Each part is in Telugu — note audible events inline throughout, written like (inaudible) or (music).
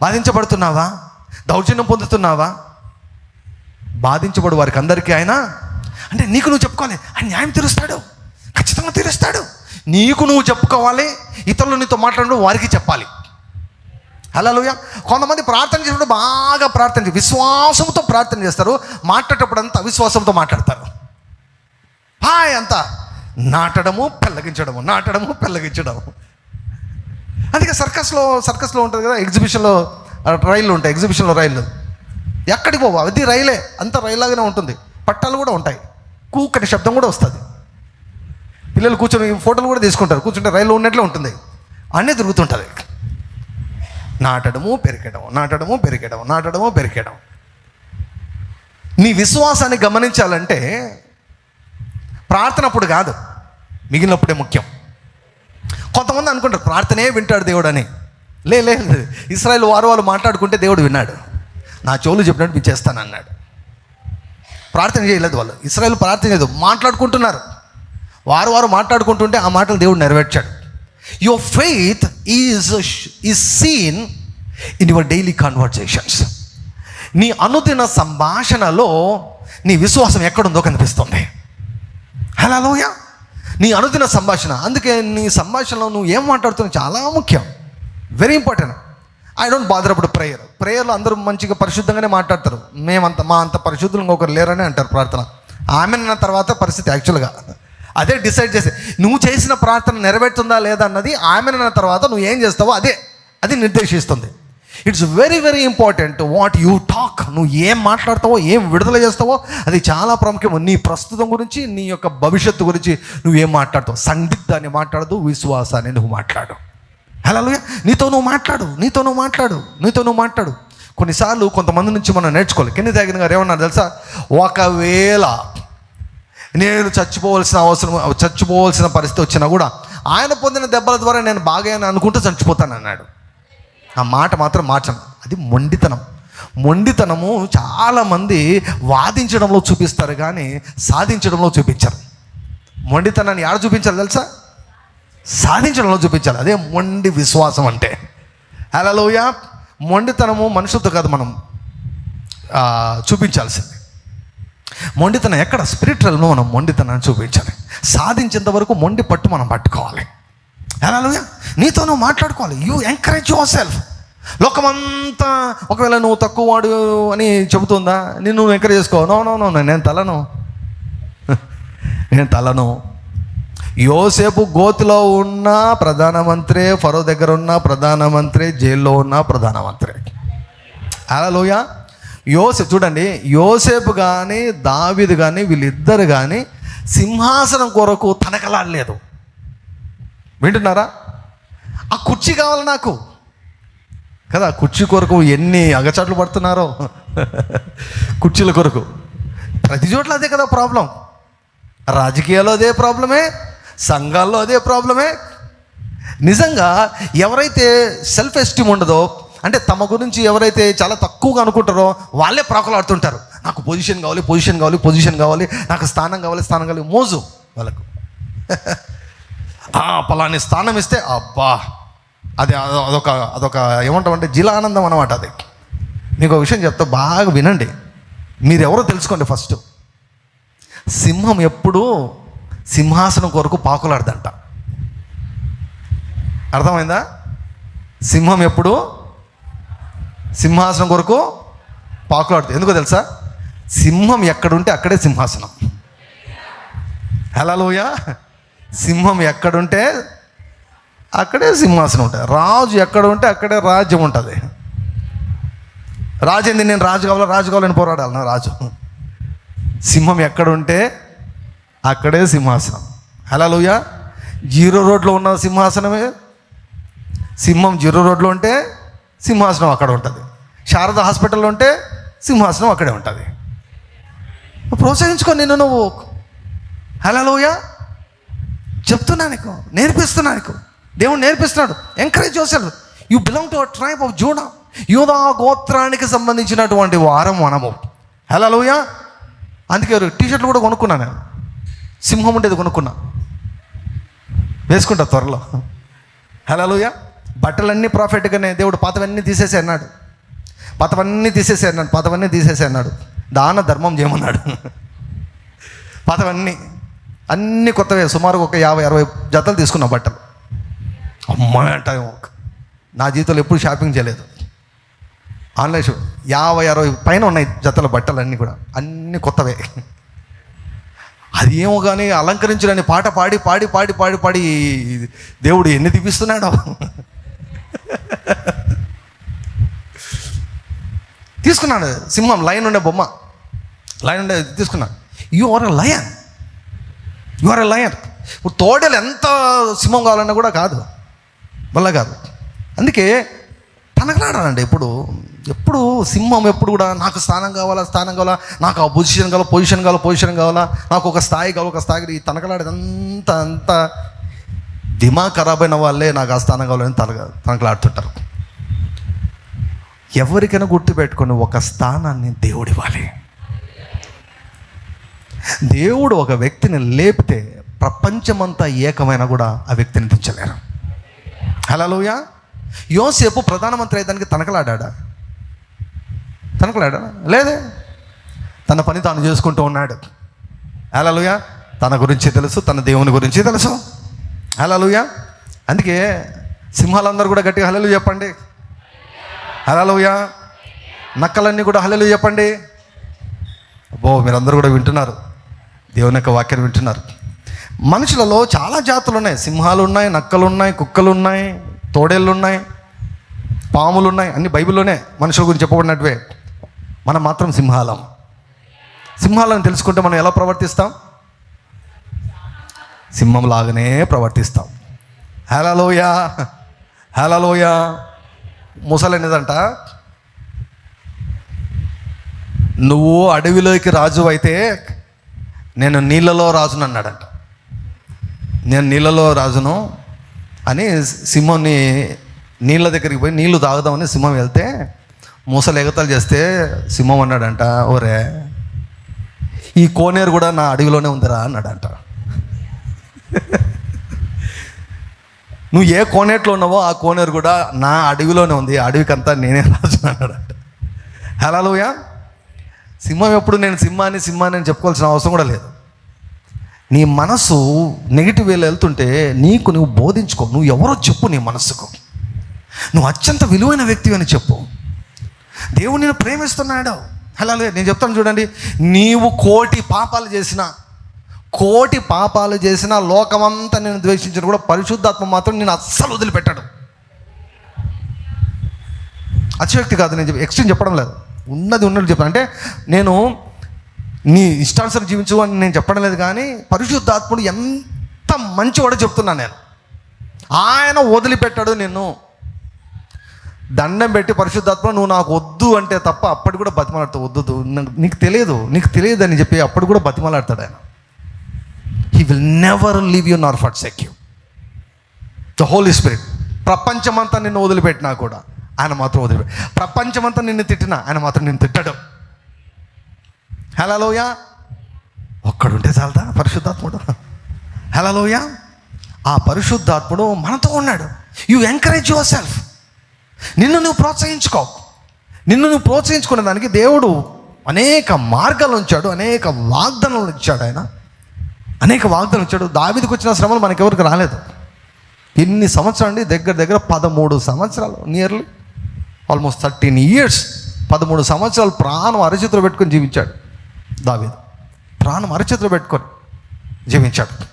బాధించబడుతున్నావా? దౌర్జన్యం పొందుతున్నావా? బాధించబడు వారికి అందరికీ ఆయన అంటే నీకు నువ్వు చెప్పుకోవాలి ఆయన న్యాయం తీరుస్తాడు ఖచ్చితంగా తీరుస్తాడు. నీకు నువ్వు చెప్పుకోవాలి ఇతరులు నీతో మాట్లాడు వారికి చెప్పాలి. హలోయ కొంతమంది ప్రార్థన చేసినప్పుడు బాగా ప్రార్థన విశ్వాసంతో ప్రార్థన చేస్తారు మాట్లాడేటప్పుడు అంతా అవిశ్వాసంతో మాట్లాడతారు. హాయ్ అంతా. నాటడము పెళ్ళగించడము నాటడము పెళ్ళగించడము. అందుకే సర్కస్లో సర్కస్లో ఉంటుంది కదా ఎగ్జిబిషన్లో రైళ్ళు ఉంటాయి ఎగ్జిబిషన్లో రైళ్ళు. ఎక్కడికి పోవు అది రైలే అంత రైల్లాగానే ఉంటుంది. పట్టాలు కూడా ఉంటాయి. కూకటి శబ్దం కూడా వస్తుంది. పిల్లలు కూర్చొని ఫోటోలు కూడా తీసుకుంటారు. కూర్చుంటే రైలు ఉన్నట్లే ఉంటుంది. అన్నీ తిరుగుతుంటుంది. నాటడము పెరిగడం నాటడము పెరిగడం నాటడము పెరిగడం నీ విశ్వాసాన్ని గమనించాలంటే ప్రార్థనప్పుడు కాదు. మిగిలినప్పుడే ముఖ్యం. కొంతమంది అనుకుంటారు ప్రార్థనే వింటాడు దేవుడు అని లే లేదు ఇస్రాయల్ వారు వాళ్ళు మాట్లాడుకుంటే దేవుడు విన్నాడు. నా చెవులు చెప్పినట్టు మీరు చేస్తాను అన్నాడు ప్రార్థన చేయలేదు వాళ్ళు. ఇస్రాయల్ ప్రార్థన చేయదు మాట్లాడుకుంటున్నారు. వారు వారు మాట్లాడుకుంటుంటే ఆ మాటలు దేవుడు నెరవేర్చాడు. Your faith is is seen in your daily conversations నీ అనుదిన సంభాషణలో నీ విశ్వాసం ఎక్కడుందో కనిపిస్తుంది. హలోయ నీ అనుదిన సంభాషణ. అందుకే నీ సంభాషణలో నువ్వు ఏం మాట్లాడుతున్నావు చాలా ముఖ్యం. Very important I don't bother అప్పుడు ప్రేయర్ ప్రేయర్లో అందరూ మంచిగా పరిశుద్ధంగానే మాట్లాడతారు. మేమంత మా అంత పరిశుద్ధులు ఇంకొకరు లేరని అంటారు ప్రార్థన. ఆమె అన్న తర్వాత పరిస్థితి యాక్చువల్గా అదే డిసైడ్ చేసి. నువ్వు చేసిన ప్రార్థన నెరవేరుతుందా లేదా అన్నది ఆమె అన్న తర్వాత నువ్వు ఏం చేస్తావో అదే. అది నిర్దేశిస్తుంది. It's very very important what you talk. నువ్వు ఏం మాట్లాడతావో ఏం విడుదల చేస్తావో అది చాలా ప్రాముఖ్యం. నీ ప్రస్తుతం గురించి నీ యొక్క భవిష్యత్తు గురించి నువ్వు ఏం మాట్లాడతావు? సందిగ్ధాన్ని మాట్లాడదు విశ్వాసాన్ని నువ్వు మాట్లాడు. హలో నీతో నువ్వు మాట్లాడు నీతో నువ్వు మాట్లాడు నీతో నువ్వు మాట్లాడు. కొన్నిసార్లు కొంతమంది నుంచి మనం నేర్చుకోవాలి. కింద తగిన గారు ఏమన్నారు తెలుసా? ఒకవేళ నేను చచ్చిపోవలసిన అవసరం చచ్చిపోవలసిన పరిస్థితి వచ్చినా కూడా ఆయన పొందిన దెబ్బల ద్వారా నేను బాగా అనుకుంటూ చచ్చిపోతాను అన్నాడు ఆ మాట మాత్రం మార్చను. అది మొండితనం. మొండితనము చాలామంది వాదించడంలో చూపిస్తారు కానీ సాధించడంలో చూపించరు. మొండితనాన్ని ఆడ చూపించాలి తెలుసా? సాధించడంలో చూపించాలి. అదే మొండి విశ్వాసం అంటే. హలోయ మొండితనము మనుషులతో కాదు మనం చూపించాల్సింది. మొండితనం ఎక్కడ? స్పిరిచువల్లో మనం మొండితనాన్ని చూపించాలి. సాధించేంత వరకు మొండి పట్టు మనం పట్టుకోవాలి. హలోయ నీతో నువ్వు మాట్లాడుకోవాలి. యూ ఎంకరేజ్ యువర్ సెల్ఫ్ లోకమంతా ఒకవేళ నువ్వు తక్కువ వాడు అని చెబుతుందా? నేను నువ్వు ఎంకరేజ్ చేసుకో. నో నో నో నేను తలను. నేను తలను. యోసేపు గోతిలో ఉన్న ప్రధానమంత్రి ఫరో దగ్గర ఉన్న ప్రధానమంత్రి జైల్లో ఉన్న ప్రధానమంత్రి. అలలోయ యోసేపు చూడండి యోసేపు కానీ దావిది కానీ వీళ్ళిద్దరు కానీ సింహాసనం కొరకు తనకలాడలేదు. వింటున్నారా? ఆ కుర్చీ కావాలి నాకు. కదా కుర్చీ కొరకు ఎన్ని అగచాట్లు పడుతున్నారో. కుర్చీల కొరకు. ప్రతి చోట్ల అదే కదా ప్రాబ్లం. రాజకీయాల్లో అదే ప్రాబ్లమే సంఘాల్లో అదే ప్రాబ్లమే. నిజంగా ఎవరైతే సెల్ఫ్ ఎస్టీమ్ ఉండదో అంటే తమ గురించి ఎవరైతే చాలా తక్కువగా అనుకుంటారో వాళ్ళే ప్రాకులాడుతుంటారు నాకు పొజిషన్ కావాలి పొజిషన్ కావాలి పొజిషన్ కావాలి నాకు స్థానం కావాలి స్థానం కావాలి మోజు వాళ్ళకు. పలాని స్థానం ఇస్తే అబ్బా అది అదొక అదొక ఏమంటామంటే జిలానందం అనమాట అది. మీకు ఒక విషయం చెప్తా బాగా వినండి. మీరు ఎవరో తెలుసుకోండి ఫస్ట్. సింహం ఎప్పుడూ సింహాసనం కొరకు పాకులాడదంట. అర్థమైందా? సింహం ఎప్పుడు సింహాసనం కొరకు పాకులాడుతుంది. ఎందుకో తెలుసా? సింహం ఎక్కడుంటే అక్కడే సింహాసనం. హలోయ సింహం ఎక్కడుంటే అక్కడే సింహాసనం ఉంటుంది రాజు ఎక్కడ ఉంటే అక్కడే రాజ్యం ఉంటుంది. రాజు ఏంది? నేను రాజు కావాలా? రాజు కావాలని పోరాడాలి నా రాజు. సింహం ఎక్కడుంటే అక్కడే సింహాసనం. హలోయ జీరో రోడ్లో ఉన్న సింహాసనమే. సింహం జీరో రోడ్లో ఉంటే సింహాసనం అక్కడ ఉంటుంది. శారద హాస్పిటల్లో ఉంటే సింహాసనం అక్కడే ఉంటుంది. ప్రోత్సహించుకో నిన్ను నువ్వు. హలోయ చెప్తున్నా నీకు నేర్పిస్తున్నా నీకు. దేవుడు నేర్పిస్తున్నాడు ఎంకరేజ్ చేశాడు. You belong to a tribe of Judah యూదా గోత్రానికి సంబంధించినటువంటి వారం మనము. హలోయ అందుకే టీ షర్ట్లు కూడా కొనుక్కున్నా నేను. సింహం ఉండేది కొనుక్కున్నా. వేసుకుంటా త్వరలో. హలోయ బట్టలన్నీ ప్రాఫిట్గానే దేవుడు పాతవన్నీ తీసేసి అన్నాడు. పాతవన్నీ తీసేసి అన్నాడు పాతవన్నీ తీసేసి అన్నాడు. దాన ధర్మం చేయమన్నాడు. పాతవన్నీ. అన్నీ కొత్తవే సుమారు ఒక యాభై అరవై జతలు తీసుకున్నా బట్టలు. అమ్మాయి అంట నా జీవితంలో ఎప్పుడు షాపింగ్ చేయలేదు. ఆన్లైన్ షో యాభై అరవై పైన ఉన్నాయి జతల బట్టలు అన్నీ కూడా. అన్నీ కొత్తవే. అది ఏమో కానీ అలంకరించడానికి పాట పాడి పాడి పాడి పాడి పాడి దేవుడు ఎన్ని తీపిస్తున్నాడో తీసుకున్నాడు సింహం లైన్ ఉండే బొమ్మ. లైన్ ఉండే తీసుకున్నాను you are lion you are a lion ఇప్పుడు తోడలు ఎంత సింహం కావాలన్నా కూడా కాదు. వల్ల కాదు. అందుకే తనకలాడాలండి ఎప్పుడు. ఎప్పుడు సింహం ఎప్పుడు కూడా నాకు స్థానం కావాలా స్థానం కావాలా నాకు ఆ పొజిషన్ కావాలా పొజిషన్ కావాలా పొజిషన్ కావాలా నాకు ఒక స్థాయి కావాలి ఒక స్థాయి ఈ తనకలాడేది అంత అంత దిమాగ్ ఖరాబ్ అయిన వాళ్ళే నాకు ఆ స్థానం కావాలని తన తనకలాడుతుంటారు ఎవరికైనా గుర్తుపెట్టుకొని ఒక స్థానాన్ని దేవుడివ్వాలి ఇవ్వాలి. దేవుడు ఒక వ్యక్తిని లేపితే ప్రపంచమంతా ఏకమైనా కూడా ఆ వ్యక్తిని దించలేరు. హలోయ యోసేపు ప్రధానమంత్రి అయ్యేదానికి తనకలాడా తనకలాడా? లేదే. తన పని తాను చేసుకుంటూ ఉన్నాడు. హలోయ తన గురించి తెలుసు తన దేవుని గురించి తెలుసు. హలోయ అందుకే సింహాలందరూ కూడా గట్టిగా హలలు చెప్పండి. హలోయ నక్కలన్నీ కూడా హలలు చెప్పండి. అబ్బో మీరందరూ కూడా వింటున్నారు. దేవుని యొక్క వాక్యం వింటున్నారు. మనుషులలో చాలా జాతులు ఉన్నాయి. సింహాలు ఉన్నాయి నక్కలు ఉన్నాయి కుక్కలు ఉన్నాయి తోడేళ్ళు ఉన్నాయి పాములు ఉన్నాయి అన్ని బైబిల్లోనే మనుషుల గురించి చెప్పబడినట్టువే మనం మాత్రం సింహాలం. సింహాలను తెలుసుకుంటే మనం ఎలా ప్రవర్తిస్తాం? సింహం లాగానే ప్రవర్తిస్తాం. హేలలోయా హేలలోయా ముసలనేదంట నువ్వు అడవిలోకి రాజు అయితే నేను నీళ్ళలో రాజును అన్నాడంట. నేను నీళ్ళలో రాజును అని సింహంని నీళ్ళ దగ్గరికి పోయి నీళ్ళు తాగుదామని సింహం వెళ్తే మూసలు ఎగతాలు చేస్తే సింహం అన్నాడంట ఓరే ఈ కోనేరు కూడా నా అడవిలోనే ఉందిరా అన్నాడంట. (laughs) నువ్వు ఏ కోనేట్లో ఉన్నావో ఆ కోనేరు కూడా నా అడవిలోనే ఉంది అడవికంతా నేనే రాజు అన్నాడంట. హలోయ సింహం ఎప్పుడు నేను సింహాన్ని సింహాన్ని అని చెప్పుకోవాల్సిన అవసరం కూడా లేదు. నీ మనసు నెగిటివ్ వేలో వెళ్తుంటే నీకు నువ్వు బోధించుకో నువ్వు ఎవరో చెప్పు నీ మనస్సుకు. నువ్వు అత్యంత విలువైన వ్యక్తి అని చెప్పు. దేవుడు నేను ప్రేమిస్తున్నాడు. అలా లేదు నేను చెప్తాను చూడండి నీవు కోటి పాపాలు చేసిన కోటి పాపాలు చేసిన లోకమంతా నేను ద్వేషించిన కూడా పరిశుద్ధాత్మ మాత్రం నేను అస్సలు వదిలిపెట్టాడు. అతిశక్తి కాదు నేను ఎక్స్ట్రీమ్ చెప్పడం లేదు. ఉన్నది ఉన్నట్టు చెప్పాను. అంటే నేను నీ ఇష్టానుసారం జీవించు అని నేను చెప్పడం లేదు కానీ పరిశుద్ధాత్ముడు ఎంత మంచివాడో చెప్తున్నాను నేను. ఆయన వదిలిపెట్టాడు నిన్ను. దండం పెట్టి పరిశుద్ధాత్మ నువ్వు నాకు వద్దు అంటే తప్ప అప్పటి కూడా బతిమలాడతావు వద్దు. నీకు తెలియదు నీకు తెలియదు అని చెప్పి అప్పుడు కూడా బతిమలాడతాడు ఆయన. He will never leave you nor forsake you the Holy Spirit ప్రపంచమంతా నిన్ను వదిలిపెట్టినా కూడా. ఆయన మాత్రం వదిలి ప్రపంచమంతా నిన్ను తిట్టినా ఆయన మాత్రం నిన్ను తిట్టడం. హలోయ ఒక్కడుంటే చాలదా? పరిశుద్ధాత్ముడు. హలోయ ఆ పరిశుద్ధాత్ముడు మనతో ఉన్నాడు. యు ఎంకరేజ్ యువర్ సెల్ఫ్ నిన్ను నువ్వు ప్రోత్సహించుకో. నిన్ను నువ్వు ప్రోత్సహించుకునే దానికి దేవుడు అనేక మార్గాలు ఉంచాడు అనేక వాగ్దానాలు ఇచ్చాడు ఆయన. అనేక వాగ్దానాలు ఇచ్చాడు. దావిదికి వచ్చిన శ్రమలు మనకెవరికి రాలేదు. ఎన్ని సంవత్సరాలు అండి? దగ్గర దగ్గర పదమూడు సంవత్సరాలు నియర్లీ ఆల్మోస్ట్ థర్టీన్ ఇయర్స్ పదమూడు సంవత్సరాలు ప్రాణం అరచేతిలో పెట్టుకొని జీవించాడు దావేది. ప్రాణం అరచేతిలో పెట్టుకొని జీవించాడు.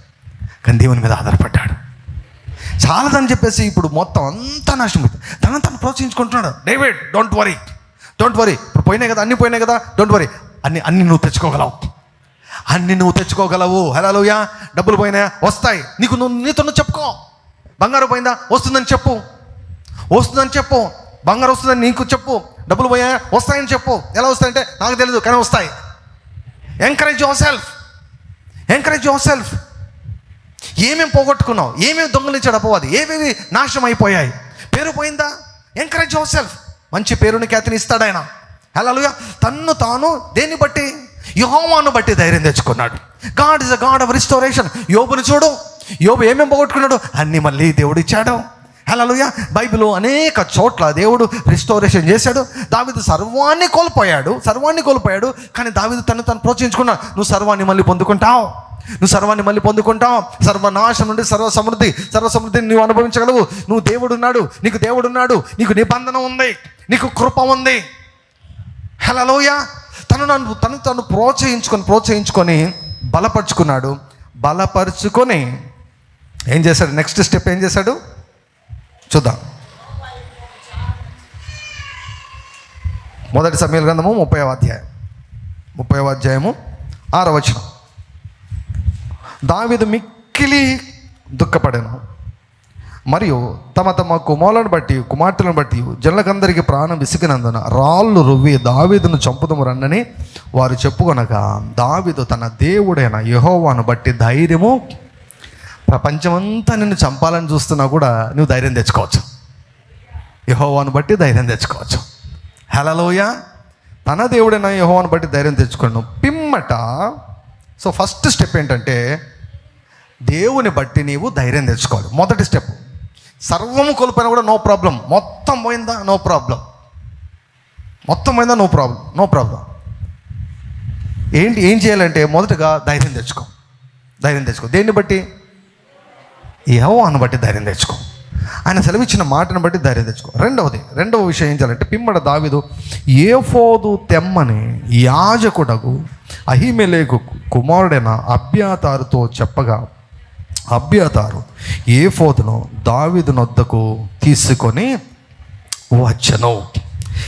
కానీ దేవుని మీద ఆధారపడ్డాడు. చాలదని చెప్పేసి ఇప్పుడు మొత్తం అంతా నాశనం అయిపోయింది. తనని తను ప్రోత్సహించుకుంటున్నాడు. David don't worry don't worry ఇప్పుడు పోయినాయి కదా అన్ని పోయినాయి కదా డోంట్ వరీ అన్ని అన్ని నువ్వు తెచ్చుకోగలవు. అన్ని నువ్వు తెచ్చుకోగలవు. హలోయా డబ్బులు పోయినాయా? వస్తాయి. నీకు నువ్వు నీతో నువ్వు చెప్పుకో. బంగారం పోయిందా? వస్తుందని చెప్పు. వస్తుందని చెప్పు. బంగారం వస్తుందని నీకు చెప్పు. డబ్బులు పోయా వస్తాయని చెప్పు. ఎలా వస్తాయంటే నాకు తెలియదు కానీ వస్తాయి. Encourage yourself encourage yourself ఏమేమి పోగొట్టుకున్నావు? ఏమేమి దొంగలించాడు అపవాది? ఏమేమి నాశనం అయిపోయాయి? పేరు పోయిందా? ఎంకరేజ్ యువర్ సెల్ఫ్ మంచి పేరుని ఖ్యాతిని ఇస్తాడు ఆయన. హలోగా తన్ను తాను దేన్ని బట్టి? యహోవాను బట్టి ధైర్యం తెచ్చుకున్నాడు. God is a God of restoration యోబుని చూడు. యోబు ఏమేమి పోగొట్టుకున్నాడు? అన్ని మళ్ళీ దేవుడు ఇచ్చాడు హలోయ బైబిల్ అనేక చోట్ల దేవుడు రిస్టోరేషన్ చేశాడు. దావిదు సర్వాన్ని కోల్పోయాడు సర్వాన్ని కోల్పోయాడు కానీ దావిదు తను తను ప్రోత్సహించుకున్నాడు నువ్వు సర్వాన్ని మళ్ళీ పొందుకుంటావు నువ్వు సర్వాన్ని మళ్ళీ పొందుకుంటావు సర్వనాశం నుండి సర్వ సమృద్ధి సర్వ సమృద్ధిని నువ్వు అనుభవించగలవు నువ్వు దేవుడున్నాడు నీకు దేవుడున్నాడు నీకు నిబంధన ఉంది నీకు కృప ఉంది. హలోయ తను నన్ను తను తను ప్రోత్సహించుకొని ప్రోత్సహించుకొని బలపరుచుకున్నాడు. బలపరుచుకొని ఏం చేశాడు? నెక్స్ట్ స్టెప్ ఏం చేశాడు? చూద్దాం. మొదటి సమయాల గ్రంథము ముప్పై అధ్యాయం. ముప్పై అధ్యాయము ఆరవచనం దావిదు మిక్కిలి దుఃఖపడెను. మరియు తమ తమ కుమారులను బట్టి కుమార్తెలను బట్టి జనులకందరికీ ప్రాణం విసిగినందున రాళ్ళు రువ్వి దావీదును చంపుదము రండని వారు చెప్పుకొనగా దావీదు తన దేవుడైన యహోవాను బట్టి ధైర్యము ప్రపంచమంతా నిన్ను చంపాలని చూస్తున్నా కూడా నువ్వు ధైర్యం తెచ్చుకోవచ్చు. యహోవాను బట్టి ధైర్యం తెచ్చుకోవచ్చు. హలలోయ తన దేవుడైన యహోవాను బట్టి ధైర్యం తెచ్చుకోండు పిమ్మట. సో ఫస్ట్ స్టెప్ ఏంటంటే దేవుని బట్టి నీవు ధైర్యం తెచ్చుకోవాలి. మొదటి స్టెప్ సర్వము కోల్పోయినా కూడా నో ప్రాబ్లం మొత్తం పోయిందా? నో ప్రాబ్లం మొత్తం పోయిందా? నో ప్రాబ్లం నో ప్రాబ్లం ఏంటి? ఏం చేయాలంటే మొదటగా ధైర్యం తెచ్చుకో. ధైర్యం తెచ్చుకో. దేన్ని బట్టి? యహోవాను బట్టి ధైర్యం తెచ్చుకో. ఆయన సెలవిచ్చిన మాటను బట్టి ధైర్యం తెచ్చుకో. రెండవది రెండవ విషయం ఏం చేయాలంటే పిమ్మడ దావిదు ఏఫోదు తెమ్మని యాజకుడకు అహిమెలేకు కుమారుడైన అభ్యాతారుతో చెప్పగా అభ్యాతారు ఏఫోదును దావిదు నొద్దకు తీసుకొని వచ్చను.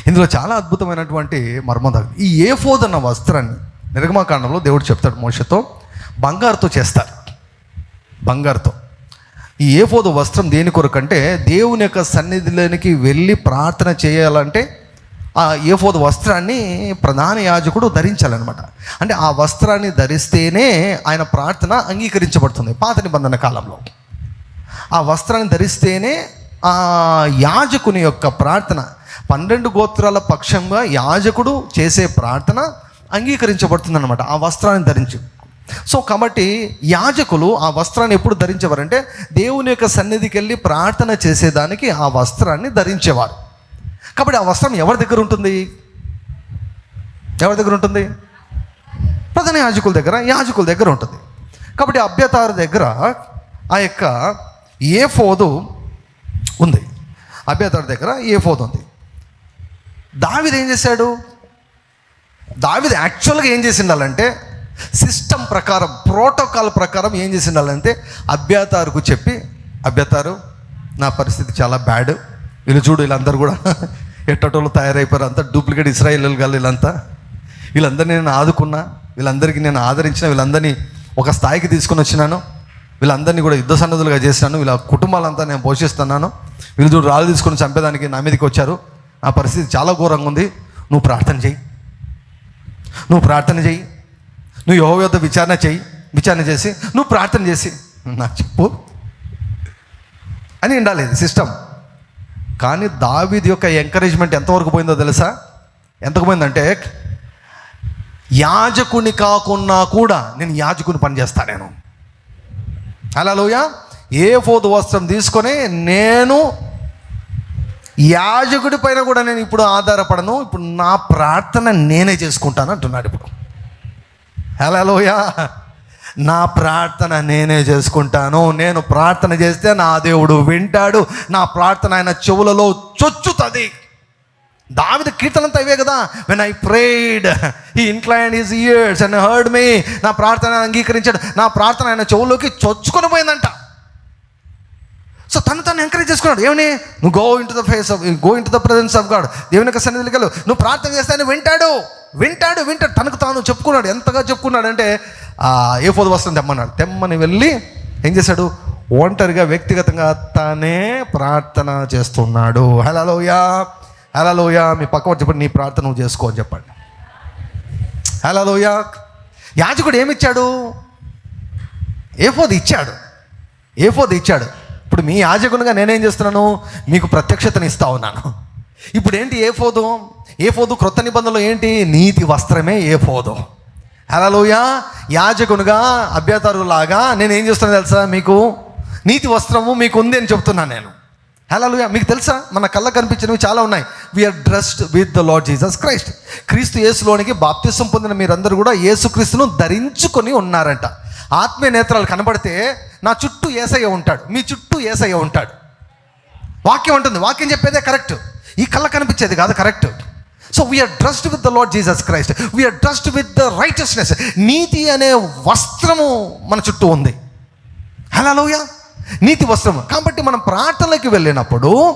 ఇందులో చాలా అద్భుతమైనటువంటి మర్మద ఈ ఏఫోద్ అన్న వస్త్రాన్ని నిర్గమాకాండంలో దేవుడు చెప్తాడు మోషతో బంగారుతో చేస్తారు. బంగారుతో. ఈ ఏఫోదు వస్త్రం దేని కొరకంటే దేవుని యొక్క సన్నిధిలోనికి వెళ్ళి ప్రార్థన చేయాలంటే ఆ ఏఫోదు వస్త్రాన్ని ప్రధాన యాజకుడు ధరించాలన్నమాట. అంటే ఆ వస్త్రాన్ని ధరిస్తేనే ఆయన ప్రార్థన అంగీకరించబడుతుంది పాత నిబంధన కాలంలో. ఆ వస్త్రాన్ని ధరిస్తేనే ఆ యాజకుని యొక్క ప్రార్థన పన్నెండు గోత్రాల పక్షంగా యాజకుడు చేసే ప్రార్థన అంగీకరించబడుతుందన్నమాట. ఆ వస్త్రాన్ని ధరించి. సో కాబట్టి యాజకులు ఆ వస్త్రాన్ని ఎప్పుడు ధరించేవారంటే దేవుని యొక్క సన్నిధికి వెళ్ళి ప్రార్థన చేసేదానికి ఆ వస్త్రాన్ని ధరించేవారు. కాబట్టి ఆ వస్త్రం ఎవరి దగ్గర ఉంటుంది? ఎవరి దగ్గర ఉంటుంది? ప్రధాన యాజకుల దగ్గర యాజకుల దగ్గర ఉంటుంది. కాబట్టి అభ్యతారు దగ్గర ఆ యొక్క ఏ ఫోదు ఉంది. అభ్యతారు దగ్గర ఏ ఫోదు ఉంది. దావిది ఏం చేశాడు? దావిది యాక్చువల్గా ఏం చేసి ఉండాలంటే సిస్టమ్ ప్రకారం ప్రోటోకాల్ ప్రకారం ఏం చేసి ఉండాలంటే అభ్యతారుకు చెప్పి అభ్యతారు నా పరిస్థితి చాలా బ్యాడ్. వీళ్ళు చూడు వీళ్ళందరూ కూడా (laughs) ఎట్టటోళ్ళు తయారైపోయారు అంతా డూప్లికేట్ ఇస్రాయిల్ గారు వీళ్ళంతా. వీళ్ళందరినీ నేను ఆదుకున్నా వీళ్ళందరికీ నేను ఆదరించిన వీళ్ళందరినీ ఒక స్థాయికి తీసుకొని వచ్చినాను. వీళ్ళందరినీ కూడా యుద్ధ సన్నదులుగా చేసినాను. వీళ్ళ కుటుంబాలంతా నేను పోషిస్తున్నాను. వీళ్ళు చూడు రాళ్ళు తీసుకొని చంపేదానికి నా మీదకి వచ్చారు. నా పరిస్థితి చాలా ఘోరంగా ఉంది. నువ్వు ప్రార్థన చేయి. నువ్వు ప్రార్థన చేయి. నువ్వు యోగ యొద్ విచారణ చేయి విచారణ చేసి నువ్వు ప్రార్థన చేసి. నాకు చెప్పు. అని ఉండాలి సిస్టమ్. కానీ దావీది యొక్క ఎంకరేజ్మెంట్ ఎంతవరకు పోయిందో తెలుసా? ఎంతకు పోయిందంటే యాజకుని కాకున్నా కూడా నేను యాజకుని పని చేస్తా నేను. అలా లోయ ఏ ఫోదు వస్త్రం తీసుకొని నేను యాజకుడి పైన కూడా నేను ఇప్పుడు ఆధారపడను ఇప్పుడు నా ప్రార్థన నేనే చేసుకుంటాను అంటున్నాడు ఇప్పుడు. హలోయ నా ప్రార్థన నేనే చేసుకుంటాను. నేను ప్రార్థన చేస్తే నా దేవుడు వింటాడు. నా ప్రార్థన ఆయన చెవులలో చొచ్చుతుంది. దావిద కీర్తనంతా ఇవే కదా. When I prayed he inclined his ears and heard me నా ప్రార్థన అంగీకరించాడు. నా ప్రార్థన ఆయన చెవులోకి చొచ్చుకొని పోయిందంట. సో తను తను ఎంకరేజ్ చేసుకున్నాడు. ఏమని? నువ్వు go into the face of go into the presence of God దేవుని యొక్క సన్నిధికి వెళ్ళు. నువ్వు ప్రార్థన చేస్తే వింటాడు. వింటాడు వింటాడు. తనకు తాను చెప్పుకున్నాడు. ఎంతగా చెప్పుకున్నాడు అంటే ఏ ఫోదు వస్తుంది తెమ్మన్నాడు. తెమ్మని వెళ్ళి ఏం చేశాడు? ఒంటరిగా వ్యక్తిగతంగా తానే ప్రార్థన చేస్తున్నాడు. హలలోయా హలోయా మీ పక్క చెప్పండి నీ ప్రార్థన నువ్వు చేసుకో అని చెప్పండి. హలలోయా యాజకుడు ఏమిచ్చాడు? ఏఫోది ఇచ్చాడు. ఏ ఏఫోది ఇచ్చాడు. ఇప్పుడు మీ యాజకునిగా నేనేం చేస్తున్నాను? మీకు ప్రత్యక్షతని ఇస్తా ఉన్నాను. ఇప్పుడు ఏంటి ఏ ఫోదు ఏ ఫోదు క్రొత్త నిబంధనలు ఏంటి? నీతి వస్త్రమే ఏ ఫోదు హలోయ యాజకునిగా అభ్యతరులాగా నేను ఏం చేస్తున్నాను తెలుసా మీకు? నీతి వస్త్రము మీకు ఉంది అని చెప్తున్నాను నేను. హలోయ మీకు తెలుసా? మన కళ్ళ కనిపించినవి చాలా ఉన్నాయి. We are dressed with the Lord Jesus Christ క్రీస్తు యేసులోనికి బాప్తిసం పొందిన మీరందరూ కూడా యేసుక్రీస్తును ధరించుకొని ఉన్నారంట. ఆత్మీయ నేత్రాలు కనబడితే నా చుట్టూ ఏసయ్య ఉంటాడు మీ చుట్టూ ఏసయ్య ఉంటాడు. వాక్యం ఉంటుంది వాక్యం చెప్పేదే కరెక్ట్. ఈ కళ్ళ కనిపించేది కాదు correct. So we are dressed with the Lord Jesus Christ we are dressed with the righteousness నీతి అనే వస్త్రము మన చుట్టూ ఉంది. హలోయ నీతి వస్త్రం. కాబట్టి మనం ప్రార్థనలోకి వెళ్ళినప్పుడు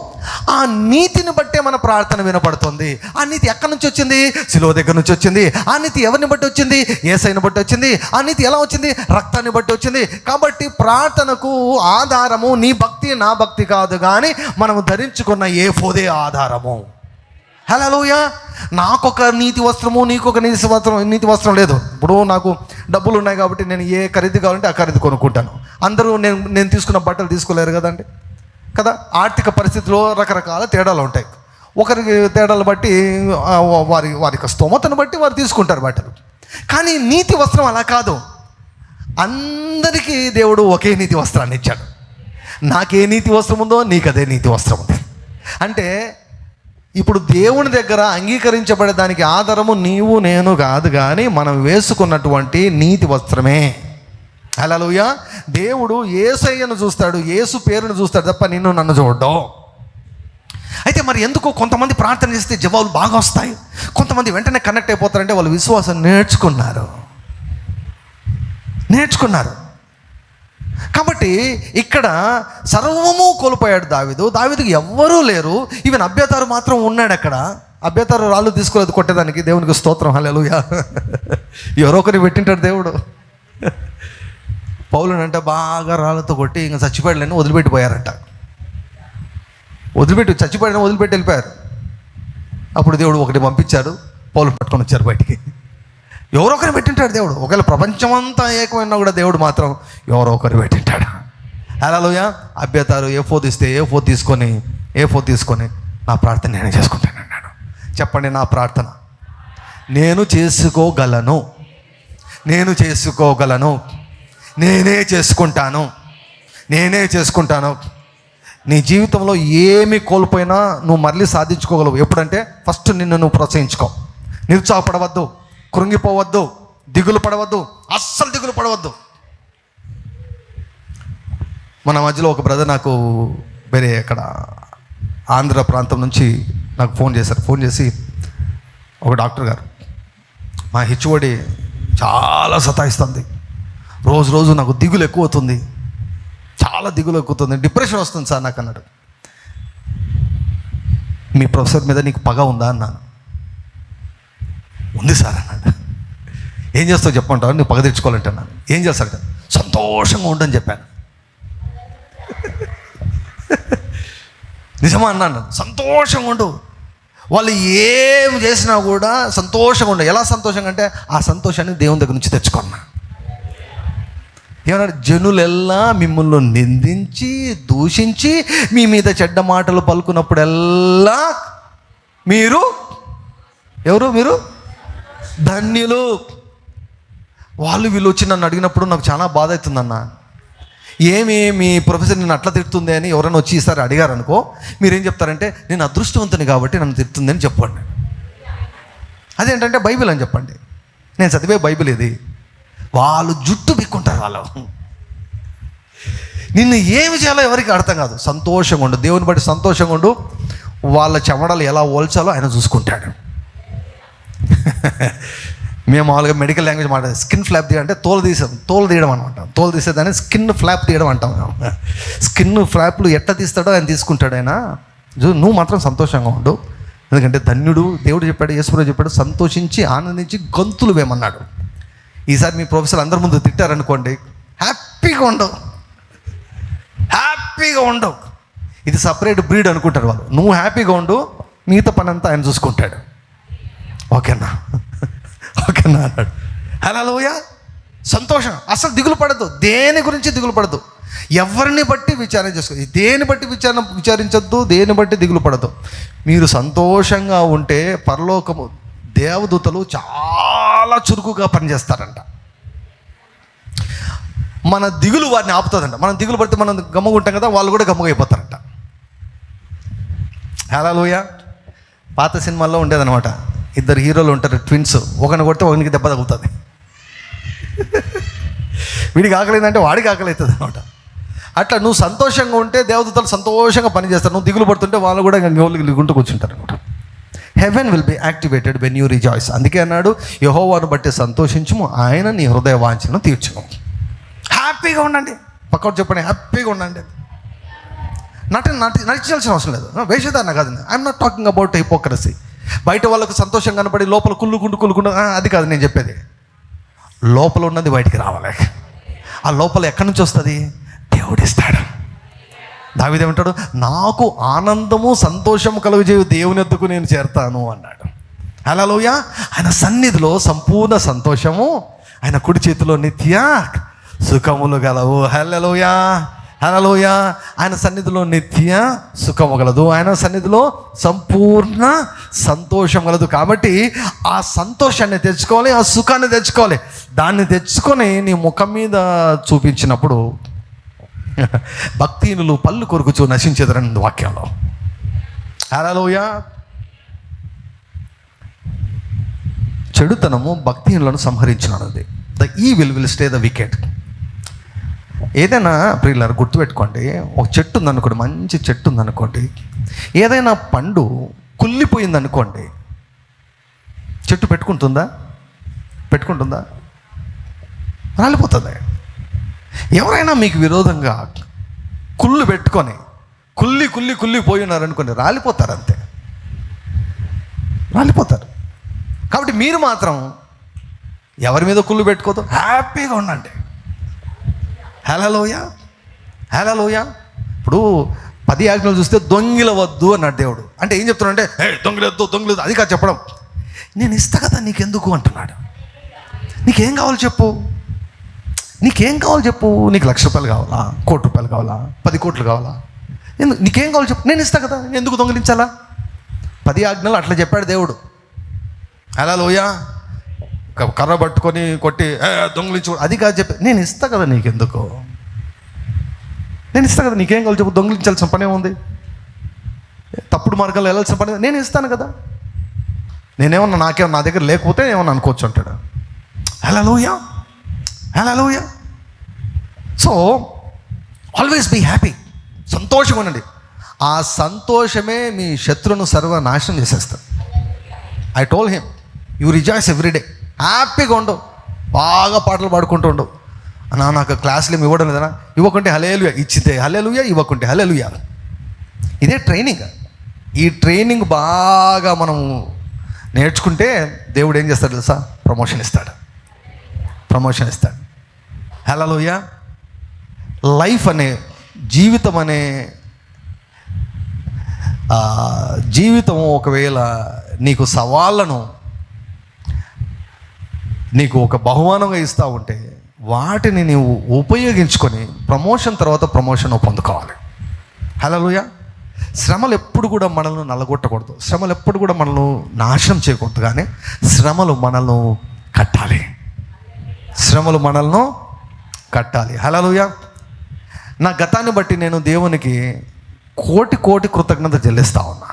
ఆ నీతిని బట్టే మన ప్రార్థన వినపడుతుంది. ఆ నీతి ఎక్కడి నుంచి వచ్చింది? శిలువ దగ్గర నుంచి వచ్చింది. ఆ నీతి ఎవరిని బట్టి వచ్చింది? ఏసైని బట్టి వచ్చింది. ఆ నీతి ఎలా వచ్చింది? రక్తాన్ని బట్టి వచ్చింది. కాబట్టి ప్రార్థనకు ఆధారము నీ భక్తి నా భక్తి కాదు కానీ మనం ధరించుకున్న ఏ ఫోదే ఆధారము. హలోయ నాకొక నీతి వస్త్రము నీకొక నీతి వస్త్రం నీతి వస్త్రం లేదు. ఇప్పుడు నాకు డబ్బులు ఉన్నాయి కాబట్టి నేను ఏ ఖరీదు కావాలంటే ఆ ఖరీదు కొనుక్కుంటాను. అందరూ నేను నేను తీసుకున్న బట్టలు తీసుకోలేరు కదండి? కదా? ఆర్థిక పరిస్థితిలో రకరకాల తేడాలు ఉంటాయి. ఒకరికి తేడాలు బట్టి వారి వారి యొక్క స్తోమతను బట్టి వారు తీసుకుంటారు బట్టలు. కానీ నీతి వస్త్రం అలా కాదు. అందరికీ దేవుడు ఒకే నీతి వస్త్రాన్ని ఇచ్చాడు. నాకే నీతి వస్త్రం ఉందో నీకు అదే నీతి వస్త్రం ఉంది. అంటే ఇప్పుడు దేవుని దగ్గర అంగీకరించబడే దానికి ఆధారము నీవు నేను కాదు కానీ మనం వేసుకున్నటువంటి నీతి వస్త్రమే. అలలుయ దేవుడు ఏసయ్యను చూస్తాడు ఏసు పేరును చూస్తాడు తప్ప నిన్ను నన్ను చూడడం. అయితే మరి ఎందుకు కొంతమంది ప్రార్థన చేస్తే జవాబులు బాగా వస్తాయి? కొంతమంది వెంటనే కనెక్ట్ అయిపోతారంటే వాళ్ళు విశ్వాసం నేర్చుకున్నారు. నేర్చుకున్నారు. కాబట్టి ఇక్కడ సర్వము కోల్పోయాడు దావిదు. దావిదు ఎవ్వరూ లేరు. ఈవెన్ అభ్యతారు మాత్రం ఉన్నాడు అక్కడ. అభ్యతారు రాళ్ళు తీసుకోలేదు కొట్టేదానికి దేవునికి స్తోత్రం. హలెలుయా ఎవరో ఒకరిని పెట్టింటాడు దేవుడు. పౌలుని అంటే బాగా రాళ్ళతో కొట్టి ఇంకా చచ్చిపోయాడులని వదిలిపెట్టిపోయారంట. వదిలిపెట్టి చచ్చిపోయాడని వదిలిపెట్టి వెళ్ళిపోయారు. అప్పుడు దేవుడు ఒకటి పంపించాడు. పౌలు పట్టుకొని వచ్చారు బయటికి. ఎవరో పెట్టింటాడు దేవుడు? ఒకవేళ ప్రపంచం అంతా ఏకమైనా కూడా దేవుడు మాత్రం ఎవరో ఒకరు పెట్టింటాడు? అలాలోయ అభ్యతారు ఏ ఫో తీస్తే ఏ ఫో తీసుకొని ఏ ఫో తీసుకొని నా ప్రార్థన నేనే చేసుకుంటాను అన్నాడు. చెప్పండి నా ప్రార్థన. నేను చేసుకోగలను. నేను చేసుకోగలను. నేనే చేసుకుంటాను. నేనే చేసుకుంటాను. నీ జీవితంలో ఏమి కోల్పోయినా నువ్వు మళ్ళీ సాధించుకోగలవు. ఎప్పుడంటే ఫస్ట్ నిన్ను నువ్వు ప్రోత్సహించుకో. నిరుత్సాహపడవద్దు. కృంగిపోవద్దు దిగులు పడవద్దు అస్సలు దిగులు పడవద్దు. మన మధ్యలో ఒక బ్రదర్ నాకు వేరే అక్కడ ఆంధ్ర ప్రాంతం నుంచి నాకు ఫోన్ చేశారు. ఫోన్ చేసి ఒక డాక్టర్ గారు మా హెచ్ఓడి చాలా సతాయిస్తుంది. రోజు రోజు నాకు దిగులు ఎక్కువ అవుతుంది చాలా దిగులు ఎక్కుతుంది డిప్రెషన్ వస్తుంది సార్ నాకు అన్నాడు. మీ ప్రొఫెసర్ మీద నీకు పగ ఉందా అన్నాను. ఉంది సార్ అన్నాడు. ఏం చేస్తావు చెప్పంటావు నువ్వు పగ తెచ్చుకోవాలంటే అన్నాను ఏం చేస్తాడు సంతోషంగా ఉండని చెప్పాను. నిజమా అన్నాను సంతోషంగా ఉండు. వాళ్ళు ఏం చేసినా కూడా సంతోషంగా ఉండు. ఎలా సంతోషంగా అంటే ఆ సంతోషాన్ని దేవుని దగ్గర నుంచి తెచ్చుకున్నా ఏమన్నాడు? జనులెల్లా మిమ్మల్ని నిందించి దూషించి మీ మీద చెడ్డ మాటలు పలుకున్నప్పుడెల్లా మీరు? ఎవరు మీరు? ధన్యులు. వాళ్ళు వీళ్ళు వచ్చి నన్ను అడిగినప్పుడు నాకు చాలా బాధ అవుతుందన్న. ఏమి మీ ప్రొఫెసర్ నేను అట్లా తిడుతుంది అని ఎవరైనా వచ్చి ఈసారి అడిగారు అనుకో మీరేం చెప్తారంటే నేను అదృష్టవంతుని కాబట్టి నన్ను తిడుతుంది అని చెప్పండి. అదేంటంటే బైబిల్ అని చెప్పండి. నేను చదివే బైబిల్ ఇది. వాళ్ళు జుట్టు బిక్కుంటారు వాళ్ళు. నిన్ను ఏమి చేయాలో ఎవరికి అర్థం కాదు. సంతోషంగా ఉండు. దేవుని బట్టి సంతోషంగా ఉండు. వాళ్ళ చెమడలు ఎలా ఓల్చాలో ఆయన చూసుకుంటాడు. (laughs) మేము మామూలుగా మెడికల్ లాంగ్వేజ్ మాట స్కిన్ ఫ్లాప్ తీయడం అంటే తోలు తీసాం తోలు తీయడం అనమాట తోలు తీసేదాన్ని స్కిన్ ఫ్లాప్ తీయడం అంటాం మేము. స్కిన్ ఫ్లాప్లు ఎట్ట తీస్తాడో ఆయన తీసుకుంటాడు ఆయన. నువ్వు మాత్రం సంతోషంగా ఉండు. ఎందుకంటే ధన్యుడు దేవుడు చెప్పాడు యేసుప్రభు చెప్పాడు సంతోషించి ఆనందించి గంతులు వేమన్నాడు ఈసారి మీ ప్రొఫెసర్ అందరి ముందు తిట్టారనుకోండి హ్యాపీగా ఉండవు. హ్యాపీగా ఉండవు. ఇది సపరేట్ బ్రీడ్ అనుకుంటారు వాళ్ళు. నువ్వు హ్యాపీగా ఉండు మిగతా పని అంతా ఆయన చూసుకుంటాడు. ఓకేనా? ఓకేనా అన్నాడు. హలోయ సంతోషం. అసలు దిగులు పడద్దు దేని గురించి దిగులు పడద్దు ఎవరిని బట్టి విచారణ చేసుకో దేని బట్టి విచారణ విచారించొద్దు? దేని బట్టి దిగులు పడద్దు మీరు సంతోషంగా ఉంటే పరలోకము దేవదూతలు చాలా చురుకుగా పనిచేస్తారంట. మన దిగులు వారిని ఆపుతుందంట. మనం దిగులు పడితే మనం గమ్మగా ఉంటాం కదా వాళ్ళు కూడా గమ్మగా అయిపోతారంట హలోయ పాత సినిమాల్లో ఉండేదన్నమాట. ఇద్దరు హీరోలు ఉంటారు ట్విన్స్. ఒకరిని కొడితే ఒకనికి దెబ్బ తగులుతుంది. వీడికి ఆకలిందంటే వాడికి ఆకలి అవుతుంది అనమాట అట్లా నువ్వు సంతోషంగా ఉంటే దేవదూతలు సంతోషంగా పనిచేస్తారు నువ్వు దిగులు పడుతుంటే వాళ్ళు కూడా గోళ్ళు దిగుంటూ కూర్చుంటారు అనమాట heaven will be activated when you rejoice అందుకే అన్నాడు యహోవాను బట్టి సంతోషించము ఆయన నీ హృదయ వాంఛను తీర్చను హ్యాపీగా ఉండండి. పక్కన చెప్పండి హ్యాపీగా ఉండండి. నట నటి నటించాల్సిన అవసరం లేదు. వేషధారణ కాదు. I'm not talking about hypocrisy బయట వాళ్ళకు సంతోషం కనపడి లోపల కుళ్ళుకుంటూ కుళ్ళుకుంటూ "ఆ, అది కాదు నేను చెప్పేది. లోపల ఉన్నది బయటికి రావాలి. ఆ లోపల ఎక్కడి నుంచి వస్తుంది? దేవుడిస్తాడు. దావిదేమంటాడు నాకు ఆనందము సంతోషము కలుగజేయు దేవుని ఎద్దుకు నేను చేరతాను అన్నాడు. హలోయ ఆయన సన్నిధిలో సంపూర్ణ సంతోషము ఆయన కుడి చేతిలో నిత్య సుఖములు గలవు. హలోయ హలలోయ ఆయన సన్నిధిలో నిత్య సుఖము గలదు. ఆయన సన్నిధిలో సంపూర్ణ సంతోషం గలదు. కాబట్టి ఆ సంతోషాన్ని తెచ్చుకోవాలి ఆ సుఖాన్ని తెచ్చుకోవాలి. దాన్ని తెచ్చుకొని నీ ముఖం మీద చూపించినప్పుడు (laughs) భక్తిహీనులు పళ్ళు కొరుకుచూ నశించేదరని వాక్యంలో. హలలోయ చెడుతనము భక్తిహీనులను సంహరించినది. The evil will slay the wicked ఏదైనా ప్రియులారు గుర్తుపెట్టుకోండి ఒక చెట్టు ఉందనుకోండి మంచి చెట్టు ఉందనుకోండి ఏదైనా పండు కుళ్ళిపోయింది అనుకోండి చెట్టు పెట్టుకుంటుందా? పెట్టుకుంటుందా? రాలిపోతుంది. ఎవరైనా మీకు విరోధంగా కుళ్ళు పెట్టుకొని కుల్లి కుల్లి కుల్లి పోయి ఉన్నారనుకోండి రాలిపోతారు. అంతే రాలిపోతారు కాబట్టి మీరు మాత్రం ఎవరి మీద కుళ్ళు పెట్టుకోదు హ్యాపీగా ఉండండి. హలోయ హలోయ ఇప్పుడు పది ఆజ్ఞలు చూస్తే దొంగిలవద్దు అన్నాడు దేవుడు. అంటే ఏం చెప్తున్నాడు అంటే దొంగిలొద్దు దొంగిలొద్దు. అది కాదు చెప్పడం. నేను ఇస్తా కదా నీకెందుకు? అంటున్నాడు. నీకేం కావాలి చెప్పు. నీకేం కావాలి చెప్పు? నీకు లక్ష రూపాయలు కావాలా? కోటి రూపాయలు కావాలా? పది కోట్లు కావాలా? ఎందుకు నీకేం కావాలి చెప్పు? నేను ఇస్తా కదా. నేను ఎందుకు దొంగిలించాలా? పది ఆజ్ఞలు అట్లా చెప్పాడు దేవుడు. అలా లోయ కర్ర పట్టుకొని కొట్టి దొంగలించు అది కాదు చెప్పి నేను ఇస్తా కదా నీకెందుకు? నేను ఇస్తా కదా నీకేం కావాలి చెప్పు దొంగలించాల్సిన పనే ఉంది. తప్పుడు మార్గాలు వెళ్ళాల్సిన పని నేను ఇస్తాను కదా. నేనేమన్నా నాకేమన్నా నా దగ్గర లేకపోతే ఏమన్నా అనుకోవచ్చు అంటాడు? హలో లూయా హలో లూయా సో ఆల్వేస్ బీ హ్యాపీ. సంతోషంగా ఉండండి. ఆ సంతోషమే మీ శత్రువును సర్వనాశనం చేసేస్తుంది. I told him you rejoice every day హ్యాపీగా ఉండు. బాగా పాటలు పాడుకుంటూ ఉండు. అన్నా నాకు క్లాసులు ఏమి ఇవ్వడం లేదనా ఇవ్వకుంటే హలేలుయ ఇచ్చితే హలేలుయ ఇవ్వకుంటే హలేలుయ ఇదే ట్రైనింగ్. ఈ ట్రైనింగ్ బాగా మనం నేర్చుకుంటే దేవుడు ఏం చేస్తాడు తెలుసా? ప్రమోషన్ ఇస్తాడు. ప్రమోషన్ ఇస్తాడు. హలోయ లైఫ్ అనే జీవితం అనే జీవితం ఒకవేళ నీకు సవాళ్ళను నీకు ఒక బహుమానంగా ఇస్తూ ఉంటే వాటిని నీవు ఉపయోగించుకొని ప్రమోషన్ తర్వాత ప్రమోషన్ పొందుకోవాలి. హలోయ శ్రమలు ఎప్పుడు కూడా మనల్ని నలగొట్టకూడదు. శ్రమలు ఎప్పుడు కూడా మనల్ని నాశనం చేయకూడదు. కానీ శ్రమలు మనల్ని కట్టాలి. శ్రమలు మనల్ని కట్టాలి. హలోయ నా గతాన్ని బట్టి నేను దేవునికి కోటి కోటి కృతజ్ఞత చెల్లిస్తా ఉన్నా.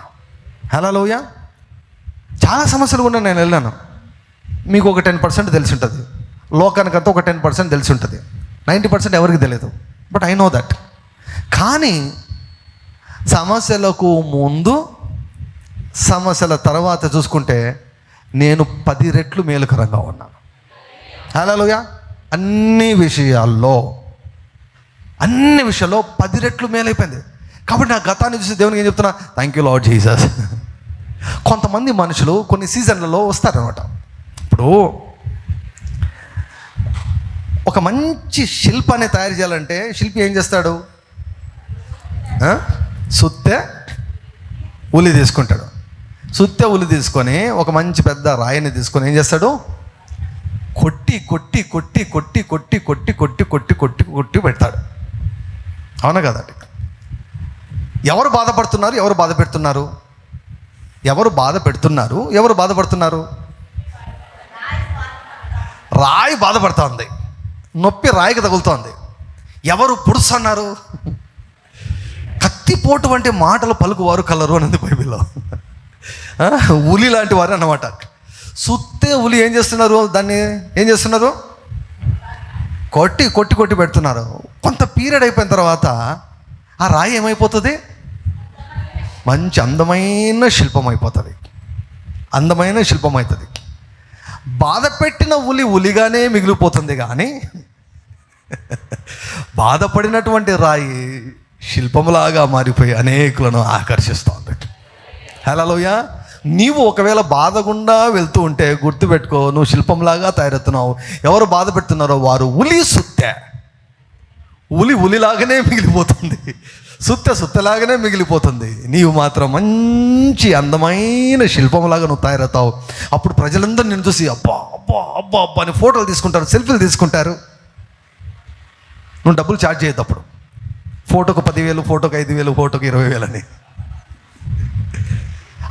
హలోయ చాలా సమస్యలు కూడా నేను వెళ్ళాను. మీకు ఒక టెన్ పర్సెంట్ తెలిసి ఉంటుంది లోకానికంతా ఒక టెన్ పర్సెంట్ తెలిసి ఉంటుంది నైంటీ పర్సెంట్ ఎవరికి తెలియదు. But I know that. కానీ సమస్యలకు ముందు సమస్యల తర్వాత చూసుకుంటే నేను పది రెట్లు మేలుకరంగా ఉన్నాను హలోయ అన్ని విషయాల్లో అన్ని విషయాల్లో పది రెట్లు మేలైపోయింది. కాబట్టి నా గతాన్ని చూసి దేవునికి ఏం చెప్తున్నా? థ్యాంక్ యూ లాడ్ జీసస్ కొంతమంది మనుషులు కొన్ని సీజన్లలో వస్తారనమాట ఉన్నప్పుడు ఒక మంచి శిల్పాన్ని తయారు చేయాలంటే శిల్పి ఏం చేస్తాడు? సుత్తే సుత్తె ఉలి తీసుకుంటాడు. సుత్తె ఉలి తీసుకొని ఒక మంచి పెద్ద రాయిని తీసుకొని ఏం చేస్తాడు? కొట్టి కొట్టి కొట్టి కొట్టి కొట్టి కొట్టి కొట్టి కొట్టి కొట్టి కొట్టి పెడతాడు. అవునా కదండి ఎవరు బాధపడుతున్నారు? ఎవరు బాధ పెడుతున్నారు? ఎవరు బాధ పెడుతున్నారు? ఎవరు బాధపడుతున్నారు? రాయి బాధపడుతోంది. నొప్పి రాయికి తగులుతోంది. ఎవరు పుడుస్తున్నారు అన్నారు? కత్తిపోటు వంటి మాటలు పలుకువారు కలరు అనేది బైబిల్లో. ఉలి లాంటి వారు అన్నమాట. సుత్తే ఉలి ఏం చేస్తున్నారు? దాన్ని ఏం చేస్తున్నారు? కొట్టి కొట్టి కొట్టి పెడుతున్నారు. కొంత పీరియడ్ అయిపోయిన తర్వాత ఆ రాయి ఏమైపోతుంది? మంచి అందమైన శిల్పం అయిపోతుంది. అందమైన శిల్పం అవుతుంది. బాధ పెట్టిన ఉలి ఉలిగానే మిగిలిపోతుంది కానీ బాధపడినటువంటి రాయి శిల్పంలాగా మారిపోయి అనేకులను ఆకర్షిస్తోంది. హలోయ నీవు ఒకవేళ బాధ గుండా వెళ్తూ ఉంటే గుర్తుపెట్టుకో నువ్వు శిల్పంలాగా తయారవుతున్నావు. ఎవరు బాధ పెడుతున్నారో వారు ఉలి సుత్తే. ఉలి ఉలిలాగానే మిగిలిపోతుంది. సుత్త సుత్తలాగానే మిగిలిపోతుంది. నీవు మాత్రం మంచి అందమైన శిల్పంలాగా నువ్వు తయారవుతావు. అప్పుడు ప్రజలందరూ నిన్ను చూసి అబ్బా అబ్బా అబ్బా అబ్బా అని ఫోటోలు తీసుకుంటారు సెల్ఫీలు తీసుకుంటారు. నువ్వు డబ్బులు ఛార్జ్ చేయొద్దు అప్పుడు. ఫోటోకు పదివేలు ఫోటోకు ఐదు వేలు ఫోటోకు ఇరవై వేలు అని.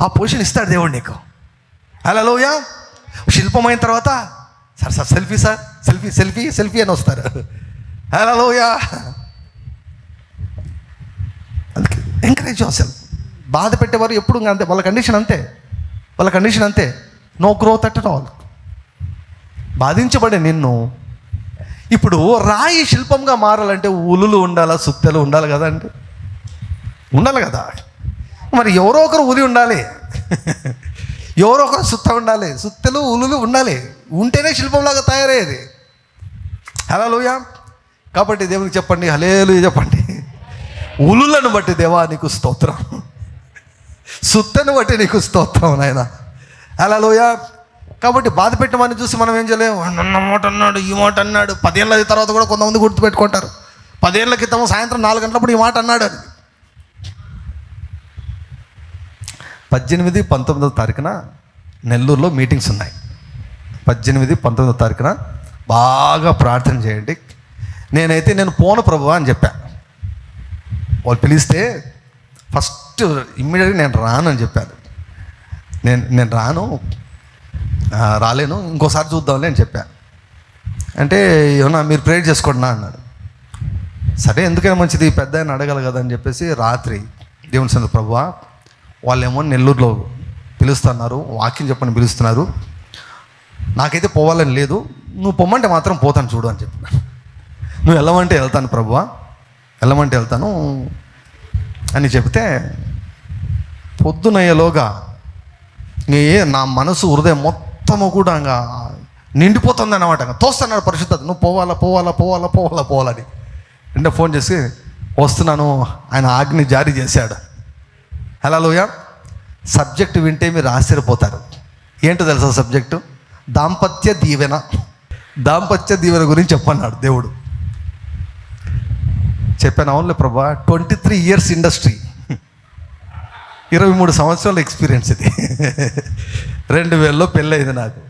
ఆ పొజిషన్ ఇస్తాడు దేవుడు నీకు. అలా లోయ శిల్పం అయిన తర్వాత sir sir selfie sir selfie selfie selfie అని వస్తారు. హలో లోయ అందుకే ఎంకరేజ్ అసలు. బాధ పెట్టేవారు ఎప్పుడు అంతే. వాళ్ళ కండిషన్ అంతే. వాళ్ళ కండిషన్ అంతే. నో గ్రోత్ అట్ ఆల్ బాధించబడే నిన్ను. ఇప్పుడు రాయి శిల్పంగా మారాలంటే ఉలులు ఉండాలా సుత్తెలు ఉండాలి కదా అంటే ఉండాలి కదా. మరి ఎవరో ఒకరు ఉలి ఉండాలి. ఎవరో ఒకరు సుత్త ఉండాలి. సుత్తెలు ఉలులు ఉండాలి. ఉంటేనే శిల్పంలాగా తయారయ్యేది. హలో లూయా కాబట్టి దేవునికి చెప్పండి. హలేలు చెప్పండి. ఉలులను బట్టి దేవా నీకు స్తోత్రం. సుత్తను బట్టి నీకు స్తోత్రం నాయన. అలా లోయ కాబట్టి బాధ పెట్టమని చూసి మనం ఏం చేయలేము అన్న మాట అన్నాడు ఈ మాట అన్నాడు. పదేళ్ళ తర్వాత కూడా కొంతమంది గుర్తుపెట్టుకుంటారు. పదేళ్ళ క్రితం సాయంత్రం నాలుగు గంటలప్పుడు ఈ మాట అన్నాడు అని. పద్దెనిమిది పంతొమ్మిదో తారీఖున నెల్లూరులో మీటింగ్స్ ఉన్నాయి. పద్దెనిమిది పంతొమ్మిదో తారీఖున బాగా ప్రార్థన చేయండి. నేనైతే నేను పోను ప్రభు అని చెప్పా. వాళ్ళు పిలిస్తే ఫస్ట్ ఇమ్మీడియట్గా నేను రాను అని చెప్పాను నేను నేను రాను. రాలేను. ఇంకోసారి చూద్దాంలే అని చెప్పాను అంటే ఏమన్నా మీరు ప్రేర్ చేసుకోండి నా అన్నాడు. సరే ఎందుకైనా మంచిది పెద్ద ఆయన అడగాలి కదా అని చెప్పేసి రాత్రి దేవుని సంద ప్రభు వాళ్ళేమో నెల్లూరులో పిలుస్తున్నారు వాక్యం చెప్పని పిలుస్తున్నారు. నాకైతే పోవాలని లేదు. నువ్వు పొమ్మంటే మాత్రం పోతాను చూడు అని చెప్పిన నువ్వు వెళ్ళమంటే వెళ్తాను ప్రభువా. వెళ్ళమంటే వెళ్తాను అని చెప్తే పొద్దునయ్యేలోగా ఏ నా మనసు హృదయం మొత్తము కూడా ఇంకా నిండిపోతుంది అనమాట తోస్తున్నాడు పరిశుద్ధత. నువ్వు పోవాలా పోవాలా పోవాలా పోవాలా పోవాలని అంటే ఫోన్ చేసి వస్తున్నాను ఆయన ఆజ్ఞ జారీ చేశాడు. హలో లోయ సబ్జెక్ట్ వింటే మీరు ఆశ్చర్యపోతారు. ఏంటో తెలుసా సబ్జెక్టు? దాంపత్య దీవెన. దాంపత్య దీవెన గురించి చెప్పన్నాడు దేవుడు. చెప్పాను అవునులే ప్రభా ట్వంటీ త్రీ ఇయర్స్ ఇండస్ట్రీ ఇరవై మూడు సంవత్సరాల ఎక్స్పీరియన్స్ ఇది. రెండు వేలలో పెళ్ళయింది నాకు.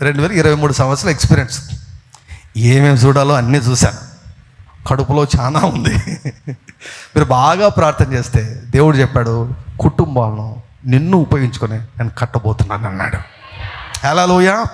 రెండు వేల ఇరవై మూడు సంవత్సరాల ఎక్స్పీరియన్స్ ఏమేమి చూడాలో అన్నీ చూశాను. కడుపులో చాలా ఉంది. మీరు బాగా ప్రార్థన చేస్తే దేవుడు చెప్పాడు కుటుంబాలను నిన్ను ఉపయోగించుకొని నేను కట్టబోతున్నాను అన్నాడు ఎలా లోయా